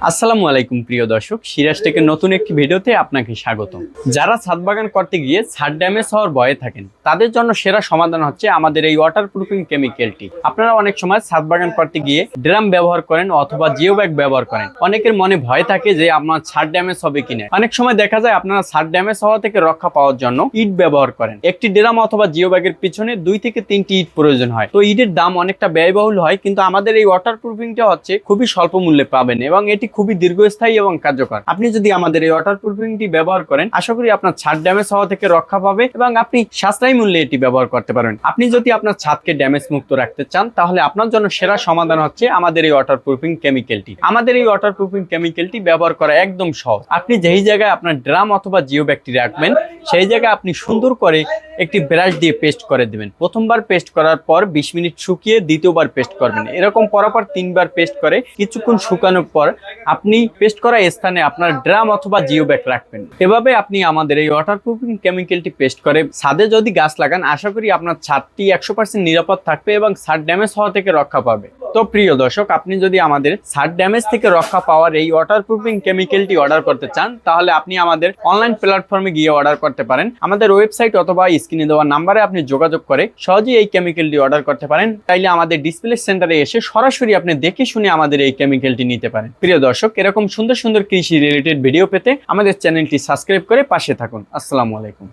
আসসালামু আলাইকুম, প্রিয় দর্শক। সিরাজ টেকের নতুন একটি ভিডিওতে আপনাকে স্বাগতম। যারা ছাদ বাগান করতে গিয়ে ছাদ ড্যামেজ হওয়ার ভয়ে থাকেন, তাদের জন্য সেরা সমাধান হচ্ছে আমাদের এই ওয়াটার প্রুফিং কেমিক্যালটি আপনারা অনেক সময় ছাদ বাগান করতে গিয়ে ড্রাম ব্যবহার করেন অথবা জিও ব্যাগ ব্যবহার করেন। অনেকের মনে ভয় থাকে যে, আপনার ছাদ ড্যামেজ হবে কিনা? অনেক সময় দেখা যায় আপনারা ছাদ ড্যামেজ হওয়া থেকে রক্ষা পাওয়ার জন্য ইট ব্যবহার করেন। একটি ড্রাম অথবা জিও ব্যাগের পিছনে দুই থেকে তিনটি ইট প্রয়োজন হয়। তো ইটের দাম অনেকটা ব্যয়বহুল হয়, কিন্তু আমাদের এই ওয়াটার প্রুফিংটা হচ্ছে খুবই স্বল্প মূল্যে পাবেন এবং এটি খুবই দীর্ঘস্থায়ী এবং কার্যকর। আপনি যদি আমাদের এই ওয়াটার প্রুফিংটি ব্যবহার করেন, আশা করি আপনার ছাদ ড্যামেজ হওয়া থেকে রক্ষা পাবে এবং আপনি সাশ্রয়ী মূল্যে এটি ব্যবহার করতে পারেন। আপনি যদি আপনার ছাদকে ড্যামেজ মুক্ত রাখতে চান, তাহলে আপনার জন্য সেরা সমাধান হচ্ছে আমাদের এই ওয়াটার প্রুফিং কেমিক্যালটি আমাদের এই ওয়াটার প্রুফিং কেমিক্যালটি ব্যবহার করা একদম সহজ। আপনি যেই জায়গায় আপনার ড্রাম অথবা জিও ব্যাগটি রাখবেন, সেই জায়গায় আপনি সুন্দর করে একটি ব্রাশ দিয়ে পেস্ট করে দিবেন। প্রথমবার পেস্ট করার পর বিশ মিনিট শুকিয়ে দ্বিতীয়বার পেস্ট করবেন। এরকম পরপর তিনবার পেস্ট করে কিছুক্ষণ শুকানোর পর আপনি পেস্ট করা স্থানে আপনার ড্রাম অথবা জিও ব্যাগ রাখবেন। এভাবে আপনি আমাদের এই ওয়াটার প্রুফিং কেমিক্যালটি পেস্ট করে ছাদে যদি গাছ লাগান, আশা করি আপনার ছাদটি একশো পার্সেন্ট নিরাপদ থাকবে এবং ছাদ ড্যামেজ হওয়া থেকে রক্ষা পাবে। তো প্রিয় দর্শক, আপনি যদি আমাদের ছাদ ড্যামেজ থেকে রক্ষা পাওয়ার এই ওয়াটার প্রুফিং কেমিক্যালটি অর্ডার করতে চান, তাহলে আপনি আমাদের অনলাইন প্ল্যাটফর্মে গিয়ে অর্ডার করতে পারেন। আমাদের ওয়েবসাইট অথবা স্ক্রিনে দেওয়া নাম্বারে আপনি যোগাযোগ করে সহজেই এই কেমিক্যালটি অর্ডার করতে পারেন। তাইলে আমাদের ডিসপ্লে সেন্টারে এসে সরাসরি আপনি দেখে শুনে আমাদের এই কেমিক্যালটি নিতে পারেন। প্রিয় দর্শক, এরকম সুন্দর সুন্দর কৃষি রিলেটেড ভিডিও পেতে আমাদের চ্যানেলটি সাবস্ক্রাইব করে পাশে থাকুন। আসসালামু আলাইকুম।